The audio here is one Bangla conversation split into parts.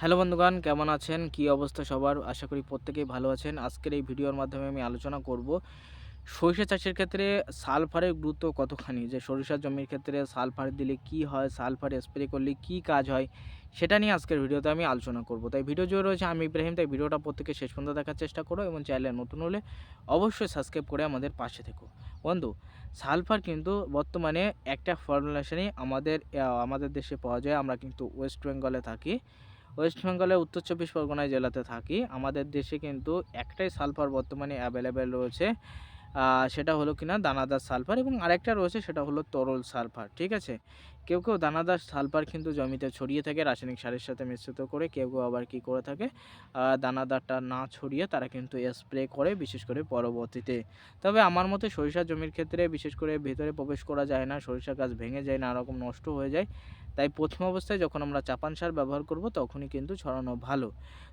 হ্যালো বন্ধুগণ, কেমন আছেন? কি অবস্থা সবার? আশা করি প্রত্যেকেই ভালো আছেন। আজকের এই ভিডিওর মাধ্যমে আমি আলোচনা করব সরিষা চাষের ক্ষেত্রে সালফারের গুরুত্ব কতখানি? যে সরিষা জমির ক্ষেত্রে সালফার দিলে কি হয়? সালফার স্প্রে করলে কি কাজ হয়? সেটা নিয়ে আজকের ভিডিওতে আমি আলোচনা করব। তাই ভিডিও জুড়ে রয়েছে আমি ইব্রাহিম। তাই ভিডিওটা প্রত্যেকে শেষ পর্যন্ত দেখার চেষ্টা করো এবং চ্যানেলে নতুন হলে অবশ্যই সাবস্ক্রাইব করে আমাদের পাশে থেকো। বন্ধু, সালফার কিন্তু বর্তমানে একটা ফর্মুলেশনই আমাদের আমাদের দেশে পাওয়া যায়। আমরা কিন্তু ওয়েস্ট বেঙ্গলে থাকি। ওয়েস্ট বেঙ্গলের উত্তর চব্বিশ পরগনা জেলাতে থাকি। আমাদের দেশে কিন্তু একটাই সালফার বর্তমানে অ্যাভেলেবেল রয়েছে। সেটা হলো কিনা দানাদার সালফার এবং আরেকটা রয়েছে সেটা হলো তরল সালফার, ঠিক আছে? কেউ কেউ দানাদার সালফার কিন্তু জমিতে ছড়িয়ে থাকে, রাসায়নিক সারের সাথে মিশ্রিত করে, কেউ কেউ আবার কি করে থাকে দানাদারটা না ছড়িয়ে তারা কিন্তু স্প্রে করে, বিশেষ করে পরবর্তীতে। তবে আমার মতে সরিষা জমির ক্ষেত্রে বিশেষ করে ভেতরে প্রবেশ করা যায় না, সরিষা গাছ ভেঙে যায় নানা রকম নষ্ট হয়ে যায়। তাই প্রথম অবস্থায় যখন আমরা চাপান সার ব্যবহার করব, তখনই কিন্তু ছড়ানো ভালো।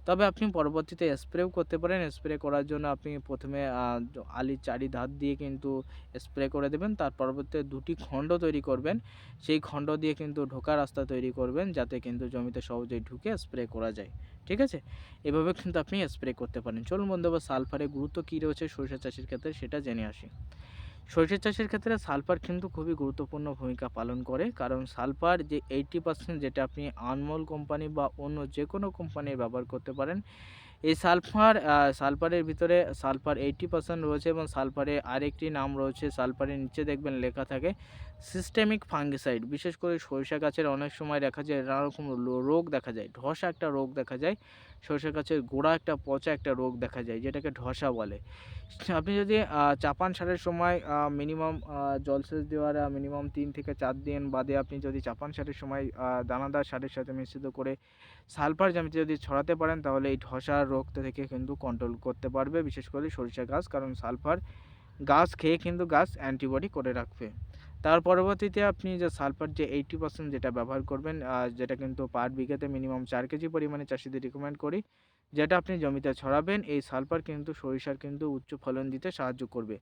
তবে আপনি পরবর্তীতে স্প্রেও করতে পারেন স্প্রে করার জন্য আপনি প্রথমে আলির চারি ধার দিয়ে কিন্তু স্প্রে করে দেবেন, তার পরবর্তীতে দুটি খণ্ড তৈরি করবেন। সেই খণ্ড দিয়ে কিন্তু ঢোকা রাস্তা তৈরি করবেন যাতে কিন্তু জমিতে সহজেই ঢুকে স্প্রে করা যায়, ঠিক আছে? এভাবে কিন্তু আপনি স্প্রে করতে পারেন। চলুন বন্ধু, এবার সালফারের গুরুত্ব কী রয়েছে সরিষা চাষের ক্ষেত্রে সেটা জেনে আসি। সরিষা চাষের ক্ষেত্রে সালফার কিন্তু খুবই গুরুত্বপূর্ণ ভূমিকা পালন করে, কারণ সালফার যে এইটটি পার্সেন্ট যেটা আপনি আনমোল কোম্পানি বা অন্য যে কোনো কোম্পানির ব্যবহার করতে পারেন এই সালফার সালফারের ভিতরে সালফার এইটি পার্সেন্ট রয়েছে এবং সালফারে আরেকটি নাম রয়েছে, সালফারের নিচে দেখবেন লেখা থাকে সিস্টেমিক ফাঙ্গিসাইড বিশেষ করে সরিষা গাছের অনেক সময় দেখা যায় নানা রকম রোগ দেখা যায়, ধসা একটা রোগ দেখা যায়, সরিষা গাছের গোড়া একটা পচা একটা রোগ দেখা যায়, যেটাকে ধসা বলে। আপনি যদি চাপান সারের সময় মিনিমাম জলসেচ দেওয়ার মিনিমাম তিন থেকে চার দিন বাদে আপনি যদি চাপান সারের সময় দানাদার সারের সাথে মিশ্রিত করে সালফার জমিতে যদি ছড়াতে পারেন, তাহলে এই ধসার রোগ থেকে কিন্তু কন্ট্রোল করতে পারবে, বিশেষ করে সরিষা গাছ, কারণ সালফার গাছ খেয়ে কিন্তু গাছ অ্যান্টিবডি করে রাখবে। তার পরবর্তীতে আপনি যে সালফার যে এইটি পার্সেন্ট যেটা ব্যবহার করবেন যেটা কিন্তু পার বিঘাতে মিনিমাম চার কেজি পরিমাণে চাষিদের রিকমেন্ড করি, যেটা আপনি জমিতে ছড়াবেন, এই সালফার কিন্তু সরিষার কিন্তু উচ্চ ফলন দিতে সাহায্য করবে।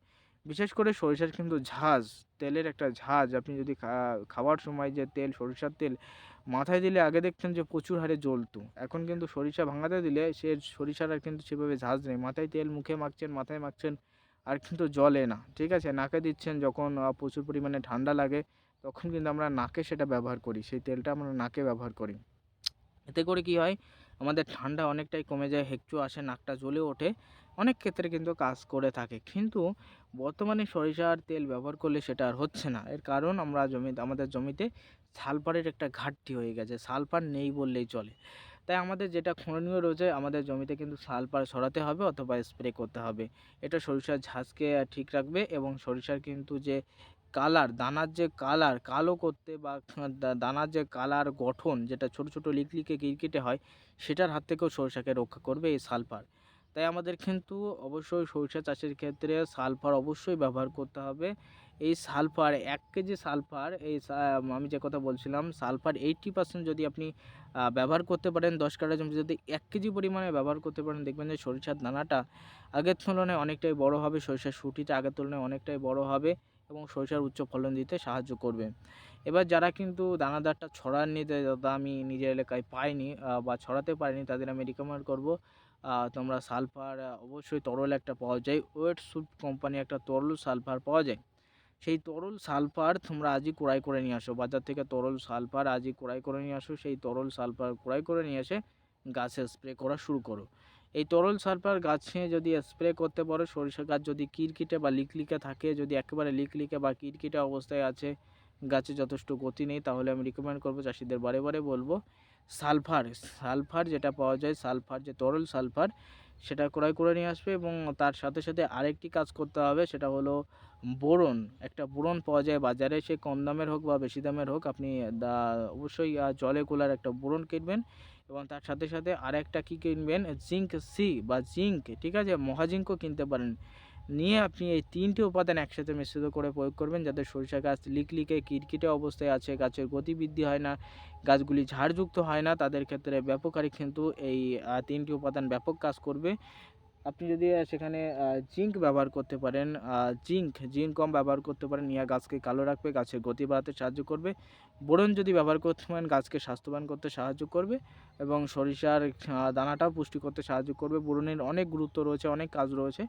বিশেষ করে সরিষার কিন্তু ঝাঁজ, তেলের একটা ঝাঁজ, আপনি যদি খাওয়ার সময় যে তেল, সরিষার তেল মাথায় দিলে আগে দেখতেন যে প্রচুর হারে জ্বলতো। এখন কিন্তু সরিষা ভাঙাতে দিলে সে সরিষার আর কিন্তু সেভাবে ঝাঁজ নেই। মাথায় তেল মুখে মাখছেন, মাথায় মাখছেন আর কিন্তু জলে না, ঠিক আছে? নাকে দিচ্ছেন যখন প্রচুর পরিমাণে ঠান্ডা লাগে, তখন কিন্তু আমরা নাকে সেটা ব্যবহার করি। সেই তেলটা আমরা নাকে ব্যবহার করি। এতে করে কি হয়? আমাদের ঠান্ডা অনেকটাই কমে যায় হেঁচু আসে, নাকটা জ্বলে ওঠে। অনেক ক্ষেত্রে কিন্তু কাজ করে থাকে। কিন্তু বর্তমানে সরিষার তেল ব্যবহার করলে সেটা আর হচ্ছে না। এর কারণ আমরা জমিতে আমাদের জমিতে সালফারের একটা ঘাটতি হয়ে গেছে। সালফার নেই বললেই চলে। তাই আমাদের যেটা করণীয় রয়েছে, আমাদের জমিতে কিন্তু সালফার ছড়াতে হবে অথবা স্প্রে করতে হবে। এটা সরিষার ঝাঁজকে ঠিক রাখবে এবং সরিষার কিন্তু যে কালার দানার যে কালার কালো করতে বা দানার যে কালার গঠন, যেটা ছোট ছোট লিকলিকে কিরকিটে হয়, সেটার হাত থেকেও সরিষাকে রক্ষা করবে এই সালফার তাই আমাদের কিন্তু অবশ্যই সরিষা চাষের ক্ষেত্রে সালফার অবশ্যই ব্যবহার করতে হবে। এই সালফার, এক কেজি সালফার, এই আমি যে কথা বলছিলাম, সালফার এইটটি পার্সেন্ট যদি আপনি ব্যবহার করতে পারেন, দশ কাটা জমি যদি এক কেজি পরিমাণে ব্যবহার করতে পারেন, দেখবেন যে সরিষার দানাটা আগের তুলনায় অনেকটাই বড় হবে, সরিষার শুটিটা আগের তুলনায় অনেকটাই বড় হবে এবং সরিষার উচ্চ ফলন দিতে সাহায্য করবে। এবার যারা কিন্তু দানাদারটা ছড়াননি দাদা আমি নিজের এলাকায় পাইনি বা ছড়াতে পারিনি, তাদের আমি রিকমেন্ড করব তোমরা সালফার অবশ্যই তরল একটা পাওয়া যায়, ওয়েট সুপ কোম্পানি একটা তরল সালফার পাওয়া যায়। সেই তরল সালফার তোমরা আজই ক্রয় করে নিয়ে আসো। বাজার থেকে তরল সালফার আজই ক্রয় করে নিয়ে আসো। সেই তরল সালফার ক্রয় করে নিয়ে এসে গাছে স্প্রে করা শুরু করো। এই তরল সালফার গাছে যদি স্প্রে করতে পারো, সরিষা গাছ যদি কিরকিটে বা লিকলিকে থাকে, যদি একেবারে লিকলিকে বা কিরকিটে অবস্থায় আছে, গাছে যথেষ্ট গতি নেই, তাহলে আমি রিকমেন্ড করব চাষিদের বারে বারে বলব, সালফার সালফার যেটা পাওয়া যায়, সালফার যে তরল সালফার, সেটা ক্রয় করে নিয়ে আসবে এবং তার সাথে সাথে আরেকটি কাজ করতে হবে, সেটা হলো বোরন, একটা বোরন পাওয়া যায় বাজারে, সে কম দামের হোক বা বেশি দামের হোক, আপনি দা- অবশ্যই জলে গোলার একটা বোরন কিনবেন এবং তার সাথে সাথে আরেকটা কী কিনবেন? জিঙ্ক সি বা জিঙ্ক, ঠিক আছে? মহাজিঙ্কও কিনতে পারেন। নিয়ে আপনি এই তিনটি উপাদান একসাথে মিশ্রিত করে প্রয়োগ করবেন যাতে সরিষা গাছ লিকলিকে, কিটকিটে অবস্থায় আছে, গাছের গতি বৃদ্ধি হয় না, গাছগুলি ঝাড়যুক্ত হয় না, তাদের ক্ষেত্রে ব্যাপক হারে কিন্তু এই তিনটি উপাদান ব্যাপক কাজ করবে। আপনি যদি সেখানে জিঙ্ক ব্যবহার করতে পারেন জিঙ্ক জিঙ্ক কম ব্যবহার করতে পারেন, নিয়ে গাছকে কালো রাখবে, গাছের গতি বাড়াতে সাহায্য করবে। বোরন যদি ব্যবহার করতে পারেন, গাছকে স্বাস্থ্যবান করতে সাহায্য করবে এবং সরিষার দানাটাও পুষ্টি করতে সাহায্য করবে। বোরনের অনেক গুরুত্ব রয়েছে, অনেক কাজ রয়েছে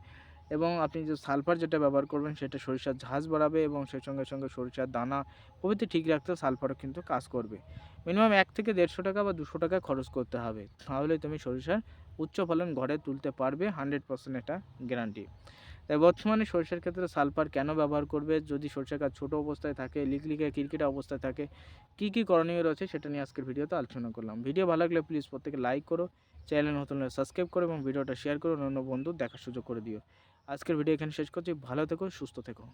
এবং আপনি যে সালফার যেটা ব্যবহার করবেন, সেটা সরিষার ঝাঁজ বাড়াবে এবং সেই সঙ্গে সঙ্গে সরিষার দানা প্রভৃতি ঠিক রাখতে সালফারও কিন্তু কাজ করবে। মিনিমাম এক থেকে দেড়শো টাকা বা দুশো টাকা খরচ করতে হবে। তাহলে তুমি সরিষার উচ্চ ফলন ঘরে তুলতে পারবে হান্ড্রেড পার্সেন্ট এটা গ্যারান্টি তাই বর্তমানে সরষের ক্ষেত্রে সালফার কেন ব্যবহার করবে? যদি সরষের গাছ ছোটো অবস্থায় থাকে, লিকলিকে কিরকিটা অবস্থায় থাকে, কী কী করণীয় রয়েছে সেটা নিয়ে আজকের ভিডিওতে আলোচনা করলাম। ভিডিও ভালো লাগলে প্লিজ প্রত্যেকে লাইক করো চ্যানেল নতুন সাবস্ক্রাইব করো এবং ভিডিওটা শেয়ার করো অন্য বন্ধু দেখার সুযোগ করে দিও। আজকের ভিডিও এখানে শেষ করছি। ভালো থেকো, সুস্থ থেকো।